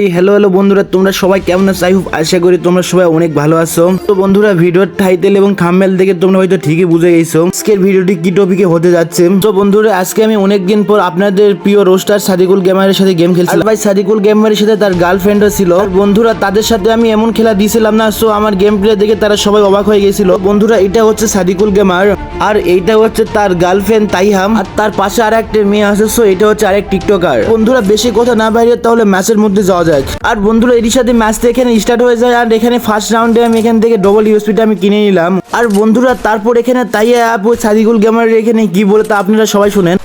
এই hello hello বন্ধুরা, তোমরা সবাই কেমন আছো? আই আশা করি তোমরা সবাই অনেক ভালো আছো। তো বন্ধুরা ভিডিওর টাইটেল এবং থাম্বনেল দেখে তোমরা হয়তো ঠিকই বুঝে গেছো। আজকের ভিডিওটি কি টপিকে হতে যাচ্ছে? তো বন্ধুরা, আজকে আমি অনেক দিন পর আপনাদের প্রিয় রোস্টার সাদিকুল গেমারের সাথে গেম খেলছিলাম। ভাই, সাদিকুল গেমারের সাথে তার গার্লফ্রেন্ডও ছিল। বন্ধুরা, তাদের সাথে আমি এমন খেলা দিয়েছিলাম না সো আমার গেম প্লে দেখে তারা সবাই অবাক হয়ে গেছিল। বন্ধুরা, এটা হচ্ছে সাদিকুল গেমার আর এইটা হচ্ছে তার গার্লফ্রেন্ড তাইহাম, আর তার পাশে আর একটা মেয়ে আছে সো এটা হচ্ছে আরেক টিকটকার বন্ধুরা, বেশি কথা না বাইরে তাহলে ম্যাচের মধ্যে যাওয়া যাক আর বন্ধুরা এর সাথে ম্যাচটা এখানে স্টার্ট হয়ে যায় আর এখানে ফার্স্ট রাউন্ডে আমি এখান থেকে ডবল ইউএসপিটা আমি কিনে নিলাম। আর বন্ধুরা তারপর এখানে তাইয়া অ্যাপ ওই সাদিকুল গেমারের এখানে কি বলে তা আপনারা সবাই শুনেন।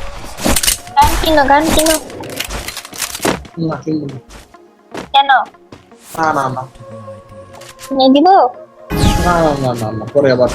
গান কিনো গান কিনো। না কিনবো না। কেন না না। না দিব? না না না না পরে আবার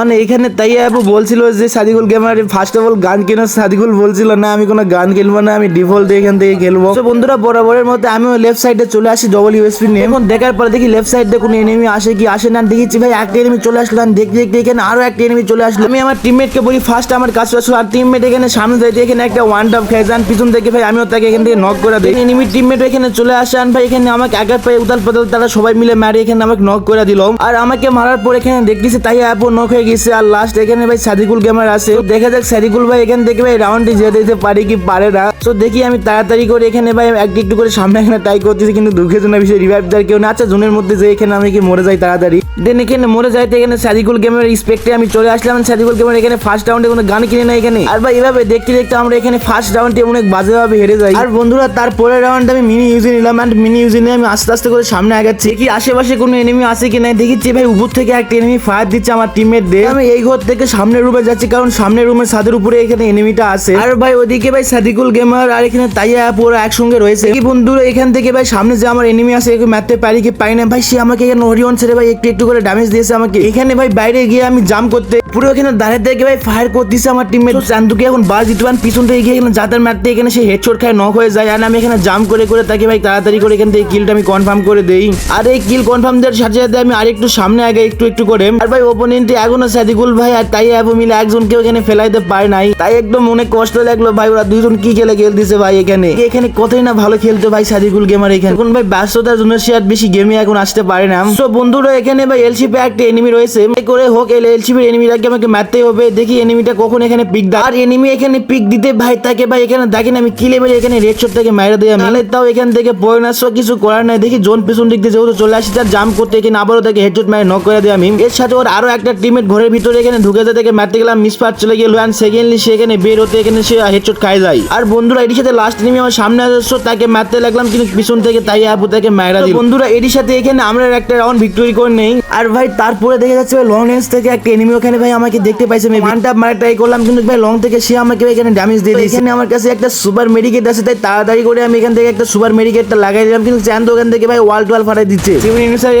মানে এখানে তাই আপু বলছিল যে Sadikul gamer first of all gun কেন? সাদিকুল বলছিল, না, আমি কোনো গান খেলব না, আমি ডিফল্ট এখান থেকে খেলব। তো বন্ধুরা, বরাবরের মধ্যে আমিও লেফট সাইডে চলে আসি ডবল ইউএসপি নিয়ে। এখন দেখার পরে দেখি লেফট সাইডে কোনো এনিমি আসে কি আসে না দেখেছি ভাই, একটা এনিমি চলে আসলো, আমি দেখতে দেখতে এখানে আরও একটা এনিমি চলে আসলো। আমি আমার টিমমেটকে বলি ফার্স্ট আমার কাছে আসো। আর টিমমেট এখানে সামনে যাইতে এখানে একটা ওয়ান টপ খেয়ে যান। পিছন থেকে, ভাই, আমিও তাকে এখান থেকে নক করে দিই। এনিমি টিমমেট এখানে চলে আসেন, ভাই, এখানে আমাকে একার পায়ে উতাল পাতাল তারা সবাই মিলে মারি এখানে আমাকে নক করে দিল। আর আমাকে মারার পর এখানে দেখতেছি তাই আপু নক হয়ে গেছে আর লাস্ট এখানে ভাই সাদিকুল গেমার আছে। দেখা যাক সাদিকুল ভাই এখান থেকে ভাই রাউন্ডে যেতে দিতে পারে কি পারে না। তো দেখি আমি তাড়াতাড়ি করে এখানে ভাই একটু একটু করে সামনে এখানে ট্রাই করতেছি, কিন্তু দুঃখের জন্য বিষয় রিভাইভ দেওয়ার কেউ না আচ্ছা জোনের মধ্যে যে এখানে আমি কি মরে যাই তাড়াতাড়ি? দেন এখানে মরে যাইতে এখানে সাদিকুল গেমের স্পেক্টে আমি চলে আসলাম। সাদিকুল গেমের এখানে ফার্স্ট রাউন্ডে কোনো গান কিনে না এখানে। আর ভাই এভাবে দেখতে দেখতে আমরা এখানে ফার্স্ট রাউন্ডে অনেক বাজেভাবে হেরে যাই। আর বন্ধুরা তারপরের রাউন্ডে আমি মিনি ইউজে নিলাম। অ্যান্ড মিনি ইউজে নিয়ে আমি আস্তে আস্তে করে সামনে আগাচ্ছি। কি আশেপাশে কোনো এনিমি আছে কি নাই। দেখেছি ভাই উপর থেকে একটা এনিমি ফায়ার দিচ্ছে আমার টিমমেট দিয়ে আমি এই ঘর থেকে সামনের রুমে যাচ্ছি কারণ সামনের রুমের ছাদের উপরে এখানে এনিমিটা আছে। আর ভাই ওদিকে ভাই সাদিকুল গেমার আর এখানে তাইয়া পুরো একসঙ্গে রয়েছে। কি বন্ধুরা এখান থেকে ভাই সামনে যে আমার এনিমি আছে একে মারতে পারি কি পাই না? ভাই সে আমাকে এখানে হরিয়ন ছেড়ে ভাই একটু একটু করে ড্যামেজ দিয়েছে আমাকে। এখানে ভাই বাইরে গিয়ে আমি জাম করতে পুরো এখানে দাঁড়িয়ে থেকে ভাই ফায়ার করতেছে আমার টিমমেট চান্দুকে এখন বাস দিতে পারেন পিছন থেকে গিয়ে এখানে যাতার মারতে এখানে সে হেডশট খায় নক হয়ে যায়। আর আমি এখানে জাম করে করে তাকে ভাই তাড়াতাড়ি করে এখান থেকে কিলটা আমি কনফার্ম করে দেই। আর এই কিল কনফার্ম দেওয়ার সাথে সাথে আমি আরেকটু সামনে আগে একটু একটু করে। আর ভাই ওপোনেন্টে এখনও সাদিকুল ভাই? আর তাই অ্যাপো মিলে একজনকে এখানে ফেলাইতে পারে নাই। তাই একদম অনেক কষ্ট লাগল ভাই, ওরা দুইজন কি খেলে খেলতেছে ভাই এখানে? এখানে কতই না ভালো খেলতো ভাই সাদিকুল গেমার এখানে? এখন ভাই ব্যস্ততার জন্য সে আর বেশি গেমে এখন আসতে পারে না। তো বন্ধুরা, এখানে ভাই এলসিপে একটা এনিমি রয়েছে। করে হোক এই এলসিপির এনিমিটাকে আমাকে মারতেই হবে? দেখি এনিমিটা কখন এখানে পিক দেয়। আর এনিমি এখানে পিক দিতে ভাই তাকে ভাই এখানে দেখেন আমি কিলে বেরিয়ে এখানে রেড শট থেকে মাইরা দেয় নাহলে তাও এখান থেকে পয়নাস কিছু করার নাই। দেখি জোন পেছন দিক দিয়ে যেহেতু চলে আসি তার জাম করতে এখানে আবারও তাকে হেডশট মারে নক করে দেয় আমি। এর সাথে ওর আরও একটা টিমের ঘরের ভিতরে এখানে ঢুকে যেতে থেকে মারতে গেলাম মিস পার চলে গেল অ্যান্ড সেকেন্ডলি সে এখানে বের হতে এখানে সে হেডশট খাই যায়। আর বন্ধুরা এটির সাথে লাস্ট এনিমি আমার সামনে আসছো তাকে মারতে লাগলাম কিন্তু পিছন থেকে তাই আপু তাকে মায়েরা দিল। বন্ধুরা এটির সাথে এখানে আমরা একটা রাউন্ড ভিক্টোরি করে নেই। আর ভাই তারপরে দেখা যাচ্ছে ভাই লং রেঞ্জ থেকে একটা এনিমি ওখানে ভাই আমাকে দেখতে পাইছে। আমি ওয়ান টাপ মারা ট্রাই করলাম কিন্তু ভাই লং থেকে সে আমাকে ভাই এখানে ড্যামেজ দিয়ে দিয়েছে। এখানে আমার কাছে একটা সুপার মেডিকেট আছে তাই তাড়াতাড়ি করে আমি এখান থেকে একটা সুপার মেডিকেটটা লাগাই দিলাম কিন্তু চ্যান্দ ওখান থেকে ভাই ওয়াল টুয়াল ফাটাই দিচ্ছে।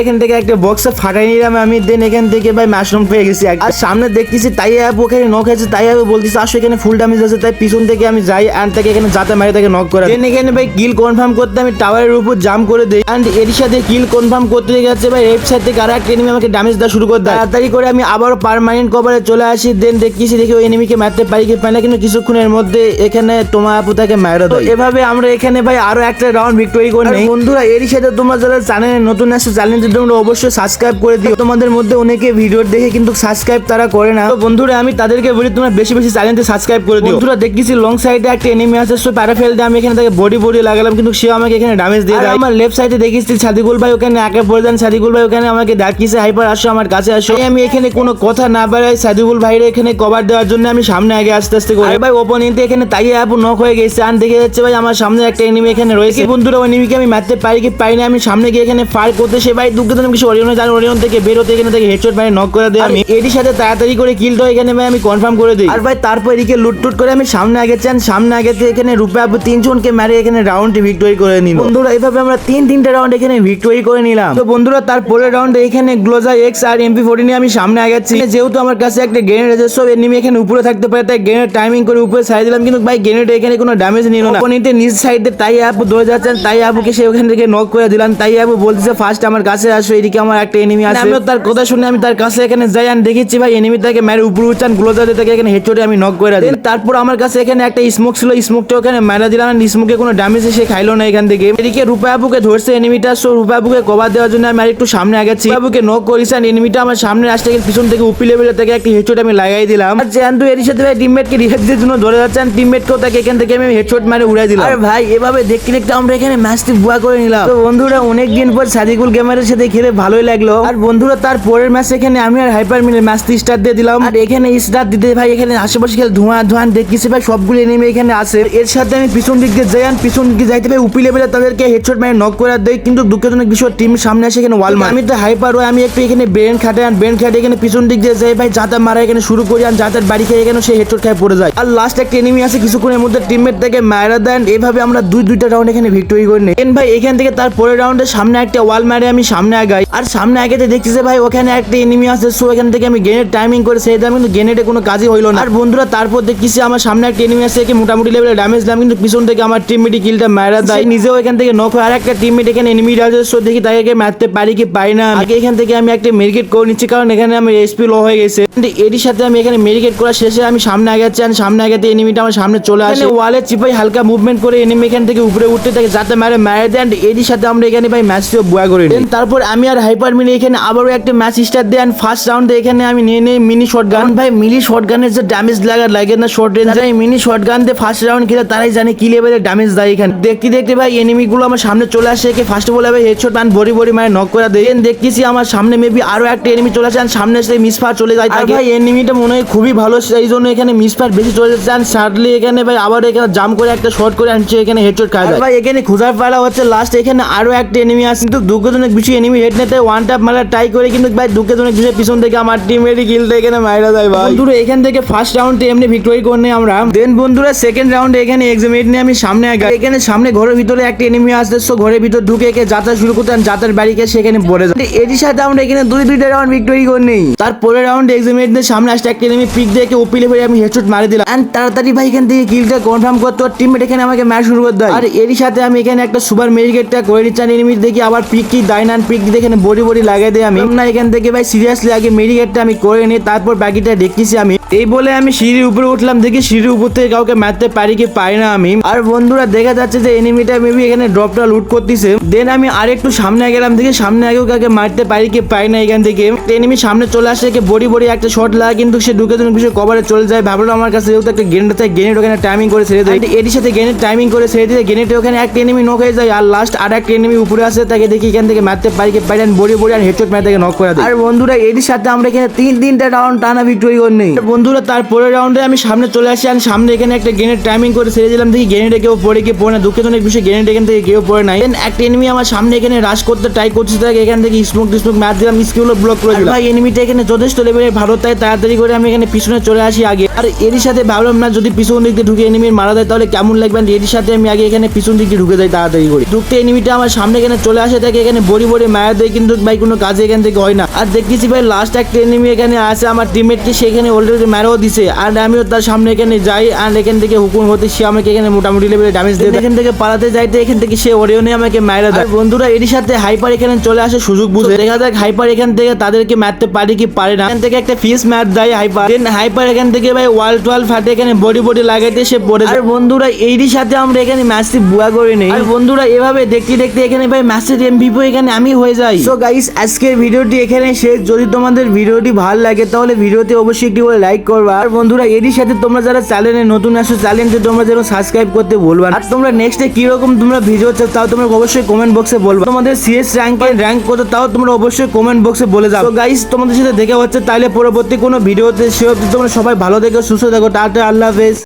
এখান থেকে একটা বক্সে ফাটাই নিলাম আমি দেন এখান থেকে ভাই মাশরুম পেয়ে গেছি। আর সামনে দেখতেছি, তাই অ্যাপ ওখানে নক আছে তাই অ্যাপ বলতেছে, আসো এখানে ফুল ড্যামেজ আছে। তাই পিছন থেকে আমি যাই অ্যান্ড তাকে এখানে যাতে মারি তাকে নক করে দেন এখানে ভাই কিল কনফার্ম করতে আমি টাওয়ারের উপর জাম্প করে দেই অ্যান্ড এর সাথে কিল কনফার্ম করতে গেছে ভাই লেফট সাইড থেকে আর একটা এনিমি আমাকে ড্যামেজ দেওয়া শুরু করে দেয়। তাড়াতাড়ি করে আমি আবার পারমানেন্ট কভারে চলে আসি দেন দেখতেছি, দেখি ওই এনিমিকে মারতে পারি কি পাই না, কিন্তু কিছুক্ষণের মধ্যে এখানে তোমার আপু তাকে মারা দেয়। এভাবে আমরা এখানে ভাই আরও একটা রাউন্ড ভিক্টোরি করে নেই। বন্ধুরা, এরই সাথে তোমরা যারা চ্যানেলে নতুন আসছে চ্যানেলটি তোমরা অবশ্যই সাবস্ক্রাইব করে দিও। তোমাদের মধ্যে অনেকে ভিডিও দেখে কিন্তু সাবস্ক্রাইব তারা করে না। তো বন্ধুরা আমি তাদেরকে বলি তোমরা বেশি বেশি চ্যানেলটি সাবস্ক্রাইব করে দিও। বন্ধুরা দেখতেছি লং সাইডে একটা এনিমি আছে সো প্যারাফেল দিয়ে আমি এখানে তাকে বডি বডি লাগালাম কিন্তু সে আমাকে এখানে ড্যামেজ দিয়ে দেয়। আমার লেফট সাইডে দেখেছি সাদিকুল ভাই ওখানে একে পড়ে দেন সাদিকুল ভাই ওখানে আমাকে ডাকিছে হাইপার আসো আমার কাছে আসো। আমি এখানে কোনো কথা না বাড়াই সাদিকুল ভাইরে এখানে কভার দেওয়ার জন্য আমি সামনে আগে আস্তে আস্তে করে ভাই ওপোনেন্টে এখানে তাই আপু নক হয়ে গেছে আর দেখে যাচ্ছে ভাই আমার সামনে একটা এনিমি এখানে রয়েছে। বন্ধুরা ওই এনিমিকে আমি মারতে পারি কি পাই না আমি সামনে গিয়ে এখানে ফায়ার করতে সে ভাই দুঃখজনক কিছু অরিয়নে জানি অরিয়ন থেকে বের হতে এখানে থেকে হেডশট মারে নক করে দেয়। আমি এটির সাথে তাড়াতাড়ি করে কিলটা এখানে ভাই আমি কনফার্ম করে দিই। আর ভাই তারপর এদিকে লুটটুট করে আমি সামনে আগে চান সামনে আগেতে এখানে রূপে আপু তিনজনকে মারে এখানে রাউন্ড ভিক্টোরি করে নিল। বন্ধুরা এইভাবে আমরা তিন তিনটা রাউন্ড এখানে ভিক্টোরি করে নিলাম। তো বন্ধুরা তার তারপরের রাউন্ডে এখানে গ্লোজা এক্স আর এমপি ফোর্টি নিয়ে আমি সামনে আগাচ্ছি যেহেতু আমার কাছে একটা গ্রেনেড আছে সব এনিমি এখানে উপরে থাকতে পারে তাই গ্রেনেড টাইমিং করে উপরে সাইড দিলাম কিন্তু ভাই গ্রেনেড এখানে কোনো ড্যামেজ নিল না। অপোনেন্টের নিজ সাইডে তাই আপু দৌড়ে যাচ্ছেন তাই আপুকে সে ওখান থেকে নক করে দিলাম তাই আপু বলতেছে ফার্স্ট আমার কাছে আসো এদিকে আমার একটা এনিমি আছে। আমিও তার কথা শুনে আমি তার কাছে এখানে যাই দেখেছি ভাই এনিমি তাকে মেরে উপরে উচ্চান গ্লোজারে তাকে এখানে হেডশটে আমি নক করে দিই তারপর আমার কাছে এখানে একটা স্মোক ছিল স্মোকটা ওখানে মেরা দিলাম স্মোকে কোনো ড্যামেজ সে খাইলো না এখান থেকে। এদিকে রূপাবুকে ধরছে এনিমিটা সো রূপাবুকে কভার দেওয়ার জন্য আমি আরেকটু সামনে আগাচ্ছি। রূপাবুকে নক করিস আর এনিমিটা আমার সামনে আসতে গেলে পিছন থেকে উপি লেভেলে থেকে একটা হেডশট আমি লাগাই দিলাম। আর জ্যান্তু এর সাথে ভাই টিমমেটকে দেওয়ার জন্য ধরে যাচ্ছেন টিমমেটকেও তাকে এখান থেকে আমি হেডশট মেরে উড়াই দিলাম। আর ভাই এভাবে দেখতে দেখতে আমরা এখানে ম্যাচটি বুয়া করে নিলাম। তো বন্ধুরা অনেক দিন পর সাদিকুল গেমারের সাথে খেলে ভালোই লাগল। আর বন্ধুরা তার পরের ম্যাচ এখানে আমি আর হাইপার মিলে ম্যাচটি স্টার দিয়ে দিলাম। আর এখানে স্টার দিতে ভাই, এখানে আশেপাশে খেলে ধোঁয়া ধোঁয়া দেখতেছি ভাই, সবগুলো এনিমি এখানে আছে। এর সাথে আমি পিছন দিক দিয়ে যাই পিছন দিকে যাইতে ভাই উপি লেভেলে তাদেরকে হেডশট মারে নক করে দেই, কিন্তু দুঃখজনক বিষয় টিম সামনে আসে এখানে ওয়াল আমি তো হাইপার হয়ে, আমি একটু এখানে ব্রেন খাটে আর ব্রেন খাটে এখানে পিছন দিক দিয়ে যাই, ভাই, যাতা মারা এখানে শুরু করি আর যাতার বাড়ি খেয়ে এখানে সেই হেডশট খায় পড়ে যায় আর লাস্ট একটা এনিমি আছে, কিছুক্ষণের মধ্যে টিমমেট থেকে মারা দেন। এভাবে আমরা দুই, দুইটা রাউন্ড এখানে ভিক্টোরি করে নিই। ভাই, এখান থেকে তার পরের রাউন্ডে সামনে একটা ওয়াল মারে, আমি সামনে আগাই। আর সামনে আগাতে দেখছি যে ভাই, ওখানে একটা এনিমি আছে সো এখান থেকে আমি গেনের টাইমিং করে সেই দাম কিন্তু গেনেটে কোনো কাজই হইল না। আর বন্ধুরা তারপর দেখছি আমার সামনে একটা এনিমি আছে একে মোটামুটি লেভেলে ড্যামেজ দিলাম কিন্তু পিছন থেকে আমার টিমমেটই কিলটা মারা দেয় নিজেও এখান থেকে নক হয়। আর একটা টিমমেট এখানে এনিমি সো দেখি তাকে মারতে পারি কি পাই না। আগে এখান থেকে আমি একটা মেরিকেট করে নিচ্ছি কারণ এখানে আমি এসপি লো হয়ে গেছে। এরই সাথে আমি এখানে মেরিকেট করা শেষে আমি সামনে আগাচ্ছি আর সামনে আগাতে এনিমিটা আমার সামনে চলে আসে। ওয়ালে চিপাই হালকা মুভমেন্ট করে এনিমি এখান থেকে উপরে উঠতে থাকে যাতে মারে মারে দেন এরই সাথে আমরা এখানে ভাই ম্যাচটিও বয়া করে নিই। তারপর আমি আর হাইপার মিলে এখানে আবারও একটা ম্যাচ স্টার্ট দেন ফার্স্ট রাউন্ডে এখানে আমি নিয়ে নিই মিনি শর্ট গান ভাই মিনি শর্ট গানের যে ড্যামেজ লাগা লাগে না শর্ট রেঞ্জ এই মিনি শর্ট গান দিয়ে ফার্স্ট রাউন্ড খেলে তারাই জানে কি লেভেলে ড্যামেজ দেয় এখানে। দেখতে দেখতে ভাই এনিমি গুলো আমার সামনে চলে আসে একে ফার্স্ট বলে ভাই হেডশট ম্যান বড়ি বড়ি মানে নক করে দেয় দেখতেছি আমার সামনে মেবি আরও একটা এনিমি চলে আসে সামনে সেই মিসফার চলে যায় আর ভাই এনিমিটা মনে হয় খুবই ভালো সেই জন্য এখানে মিস মিসফার বেশি চলে আর সাডলি এখানে ভাই আবার এখানে জাম করে একটা শর্ট করে আনছে এখানে হেডশট খায় ভাই এখানে খোঁজার পালা হচ্ছে লাস্ট এখানে আরও একটা এনিমি আছে কিন্তু দুঃখজনক বিষয় এনিমি হেড নিতে ওয়ান ট্যাপ মারা ট্রাই করে কিন্তু ভাই দুঃখজনক বিষয় পিছন থেকে আমার টিমেরই কিলটা এখানে মাইরা যায় ভাই। বন্ধুরা এখান থেকে ফার্স্ট রাউন্ডে এমনি ভিক্টোরি করে নেই আমরা। দেন বন্ধুরা সেকেন্ড রাউন্ডে এখানে এক্সামিট নিয়ে আমি সামনে আগাই এখানে সামনে ঘরের ভিতরে একটা এনিমি আসছে সো ঘরের ভিতর ঢুকে একে যাত্রা শুরু করতে যাত্রার বাড়িকে সেখানে পড়ে যায় এরই সাথে আমরা এখানে দুই দুইটা রাউন্ড ভিক্টোরি করে নেই। তারপরে রাউন্ড এক্সামিট দিয়ে সামনে আসতে একটা এনিমি পিক দিয়ে ওপিলে ফেলে আমি হেডশট মারি দিলাম। এন্ড তাড়াতাড়ি ভাই এখান থেকে কিলটা কনফার্ম করতে টিমমেট এখানে আমাকে ম্যাচ শুরু করতে হয় আর এরই সাথে আমি এখানে একটা সুপার মেরিকেটটা করে নিচ্ছি এনিমি দেখি আবার পিক কি দায় না পিক দিয়ে এখানে বডি বডি লাগাই দেয় আমি। না এখান থেকে ভাই সিরিয়াসলি আগে মেরিকেটটা আমি করে নিই তারপর বাকিটা দেখতেছি আমি। এই বলে আমি সিঁড়ির উপরে উঠলাম, দেখি সিঁড়ির উপর থেকে কাউকে মারতে পারি কি পারি না আমি। আর বন্ধুরা, দেখা যাচ্ছে যে এনিমিটা মেবি এখানে ড্রপটা লুট করতেছে। দেন আমি আরেকটু সামনে গেলাম, দেখি সামনে আগেও কাউকে মারতে পারি কি পারি না এখান থেকে। এনিমি সামনে চলে আসে, একে বড়ি বড়ি একটা শট লাগে, কিন্তু সে ঢুকে তুমি কিছু কভারে চলে যায়। ভাবলো আমার কাছে যেহেতু একটা গেনেট থাকে গেনেট ওখানে টাইমিং করে ছেড়ে দেয়। এটির সাথে গেনেট টাইমিং করে ছেড়ে দিয়ে গেনেটে ওখানে একটা এনিমি নক হয়ে যায়, আর লাস্ট আর একটা এনিমি উপরে আসে, তাকে দেখি এখান থেকে মারতে পারি কি পারি না। বড়ি বড়ি আর হেডশট মারতে নক করে দেয়। আর বন্ধুরা, এটির সাথে আমরা এখানে তিন তিনটা রাউন্ড টানা ভিক্টোরি করে নেই আর বন্ধুরা তারপরের রাউন্ডে আমি সামনে চলে আসি আর সামনে এখানে একটা গেনের টাইমিং করে ছেড়ে দিলাম। দেখি গেনেটে কেউ পড়ে কি পড়ে না। দুঃখজনক বিষয় গেনেট এখান থেকে কেউ পড়ে নাই। একটা এনিমি আমার সামনে এখানে রাশ করতে ট্রাই করছে। তাকে এখান থেকে স্মোক টিসমোক মার দিলাম স্কিউলো ব্লক করে দিলাম। ভাই এনিমিটা এখানে যথেষ্ট লেভেলের ভালো তাই তাড়াতাড়ি করে আমি এখানে পিছনে চলে আসি আগে। আর এরই সাথে ভাবলাম না যদি পিছন দিক দিয়ে ঢুকে এনিমির মারা দেয় তাহলে কেমন লাগবে? আর এরই সাথে আমি আগে এখানে পিছন দিক দিয়ে ঢুকে যাই তাড়াতাড়ি করে। ঢুকতে এনিমিটা আমার সামনে এখানে চলে আসে তাকে এখানে বড়ি বড়ি মারা দেয় কিন্তু ভাই কোনো কাজে এখান থেকে হয় না। আর দেখতেছি ভাই লাস্ট একটা এনিমি এখানে আছে আমার টিমমেটকে সেখানে অলরেডি মারাও দিছে। আর আমিও তার সামনে এখানে যাই আর এখান থেকে হুকুম হতে সে আমাকে এখানে মোটামুটি লেভেলে ড্যামেজ দেয় এখান থেকে পালাতে যাইতে এখান থেকে সে ওরিয়নে আমাকে মারা দেয়। বন্ধুরা এরই সাথে হাইপার এখানে চলে আসে সুযোগ বুঝে। দেখা যাক হাইপার এখান থেকে তাদেরকে মারতে পারে কি পারে না। এখান থেকে একটা ফিস ম্যাচ দেয় হাইপার দেন হাইপার এখান থেকে ভাই ওয়াল টোয়াল ফাটে এখানে বডি বডি লাগাইতে সে পড়ে। আর বন্ধুরা এরই সাথে আমরা এখানে ম্যাচটি বুয়া করে নেই। আর বন্ধুরা এভাবে দেখতে দেখতে এখানে ভাই ম্যাচের এমভিপি এখানে আমি হয়ে যাই। সো গাইস আজকের ভিডিওটি এখানে শেষ। যদি তোমাদের ভিডিওটি ভালো লাগে তাহলে ভিডিওতে অবশ্যই একটি করে লাইক করবা। আর বন্ধুরা, এরই সাথে তোমরা যারা চ্যানেলে নতুন আসো চ্যানেলটি তোমরা যেন সাবস্ক্রাইব করতে বলবা আর তোমরা নেক্সটে কি রকম তোমরা ভিডিও চাও, তাও তোমরা অবশ্যই কমেন্ট বক্সে বলবা। তোমাদের সিএস র্যাঙ্ক র্যাঙ্ক কত, তাও তোমরা অবশ্যই কমেন্ট বক্সে বলে যাও। তো গাইস তোমাদের সাথে দেখা হচ্ছে তাহলে পরবর্তী কোনো ভিডিওতে সে তোমরা সবাই ভালো দেখো সুস্থ থাকো, টাটা, আল্লাহ হাফেজ।